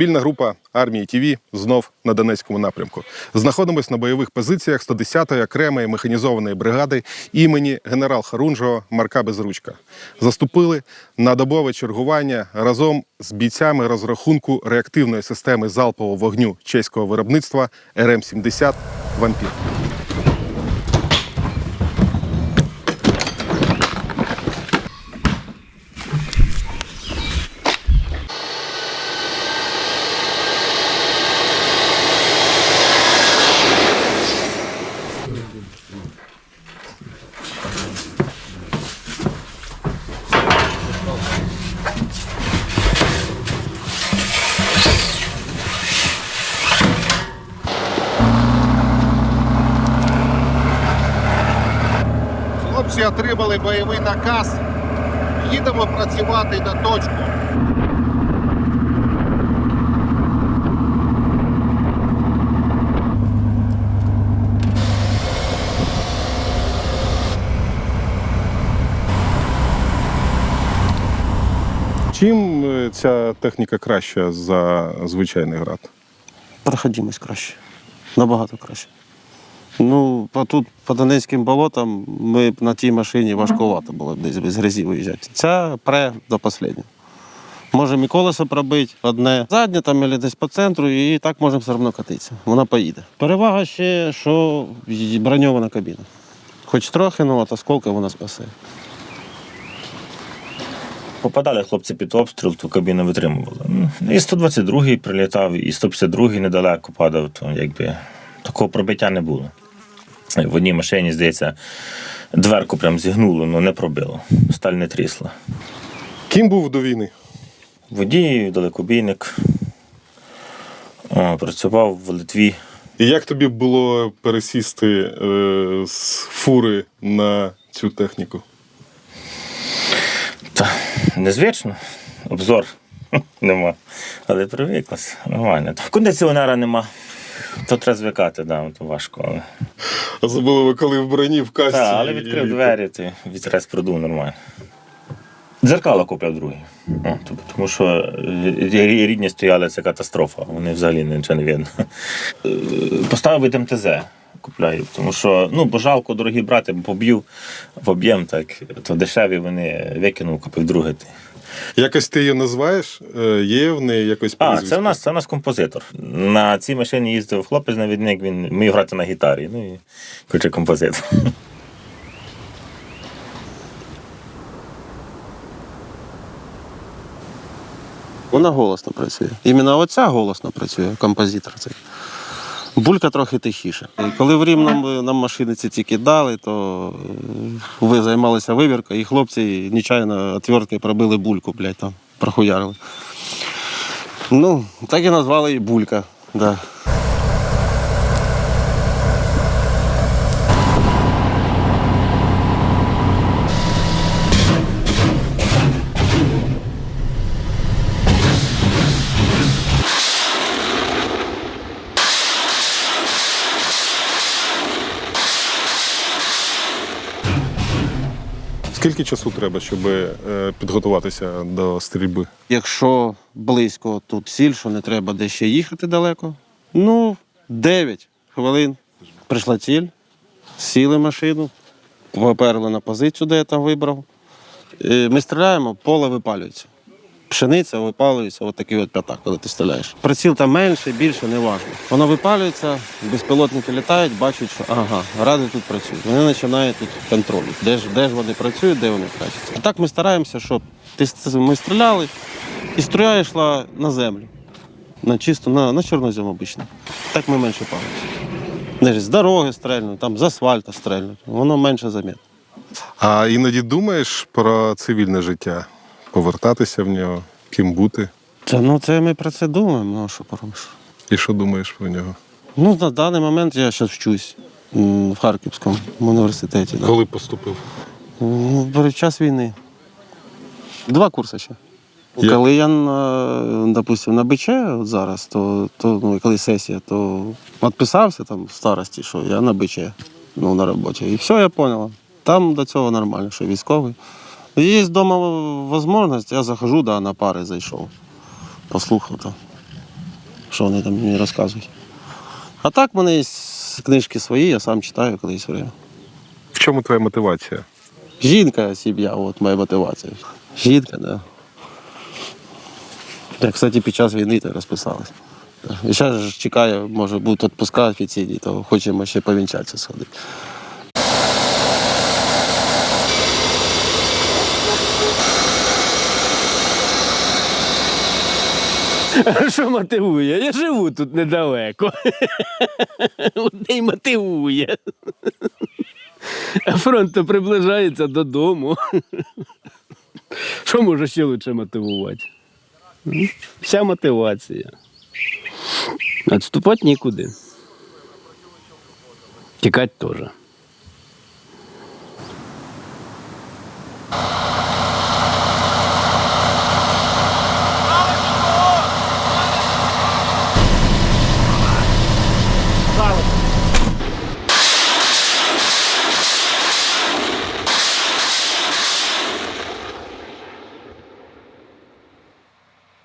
Мобільна група армії ТІВІ знов на Донецькому напрямку. Знаходимось на бойових позиціях 110-ї окремої механізованої бригади імені генерал Харунжого Марка Безручка. Заступили на добове чергування разом з бійцями розрахунку реактивної системи залпового вогню чеського виробництва РМ-70 Вампір. Хлопці отримали бойовий наказ. Їдемо працювати на точку. Чим е, ця техніка краща за звичайний град? проходимость краще. Набагато краще. Ну, по тут, по Донецьким болотам, ми б на тій машині важкувато було б десь без грязі виїжджати. Ця пре до останнього. Можемо і колесо пробити одне заднє там або десь по центру, і так можемо все одно катитися. Вона поїде. Перевага ще, що броньована кабіна. Хоч трохи, ну от осколки вона спасе. Попадали хлопці під обстріл, ту кабіну витримували. Ну, І 122-й прилітав, і 152-й недалеко падав, то якби такого пробиття не було. В одній машині, здається, дверку прям зігнуло, але не пробило. Сталь не трісла. Ким був до війни? Водій, далекобійник. Працював в Литві. І як тобі було пересісти е, з фури на цю техніку? Незвично. Обзор нема. Але привиклась. Нормально. Кондиціонера нема. То треба звикати, да, то важко. Але... Особливо, коли в броні в касті. Так, але відкрив і- двері, ти вітерець продув нормально. Дзеркало купив другі. О, тобто, тому що е, рідні стояли, це катастрофа. Вони взагалі нічого не видно. Е, Поставив МТЗ. Купляю, тому що ну, бо жалко дорогі брати, бо поб'ю в об'єм, так, то дешеві вони викинув, купив друге. Якось ти її називаєш? Е, Є в неї якось А, це у нас це у нас композитор. На цій машині їздив хлопець навідник, він вмів грати на гітарі. Ну і хоче композитор. Вона голосно працює. Іменно оця голосно працює, композитор цей. Булька трохи тихіше. Коли в Рівному нам машиниці тільки дали, то е, ви займалися вивіркою, і хлопці нечайно отвертки пробили бульку, блядь, там, прохуярили. Ну, так і назвали її булька. Да. Скільки часу треба, щоб е, підготуватися до стрільби? Якщо близько тут сіль, що не треба де ще їхати далеко, ну, 9 хвилин. Прийшла ціль, сіли машину, поперли на позицію, де я там вибрав. Е, Ми стріляємо, поле випалюється. Пшениця випалюється, от такий от п'ятак, коли ти стріляєш. Приціл там менше, більше, не важливо. Воно випалюється, безпілотники літають, бачать, що ага, ради тут працюють. Вони починають тут контроль. Де ж, де ж вони працюють, де вони працюють. А так ми стараємося, щоб ти, ми стріляли, і струя йшла на землю. На чисто, на, на чорнозем обично. Так ми менше палимося. З дороги стрельнуть, там з асфальту стрельнуть. Воно менше замітно. А іноді думаєш про цивільне життя? Повертатися в нього, ким бути? Та ну це ми про це думаємо, ну що поробиш. І що думаєш про нього? Ну, на даний момент я зараз вчусь в Харківському університеті. Да. Коли поступив? Ну, перед час війни. Два курси ще. Я- Коли я, на, допустим, на БЧ от зараз, то, то ну, коли сесія, то відписався там в старості, що я на БЧ, ну, на роботі. І все, я зрозумів. Там до цього нормально, що військовий. Є вдома можливість, я захожу, да, на пари зайшов. Послухав там. що вони там мені розказують. А так в мене є книжки свої, я сам читаю колись время. В чому твоя мотивація? Жінка, сім'я, от моя мотивація. Жінка, так. Да. Я, кстати, під час війни так розписалась. І зараз чекаю, може будуть відпуска офіційні, то хочемо ще повінчатися сходити. Що мотивує? Я живу тут недалеко. Одне й мотивує. Фронт приближається додому. Що може ще лучше мотивувати? Вся мотивація. Відступати нікуди. Тікати теж.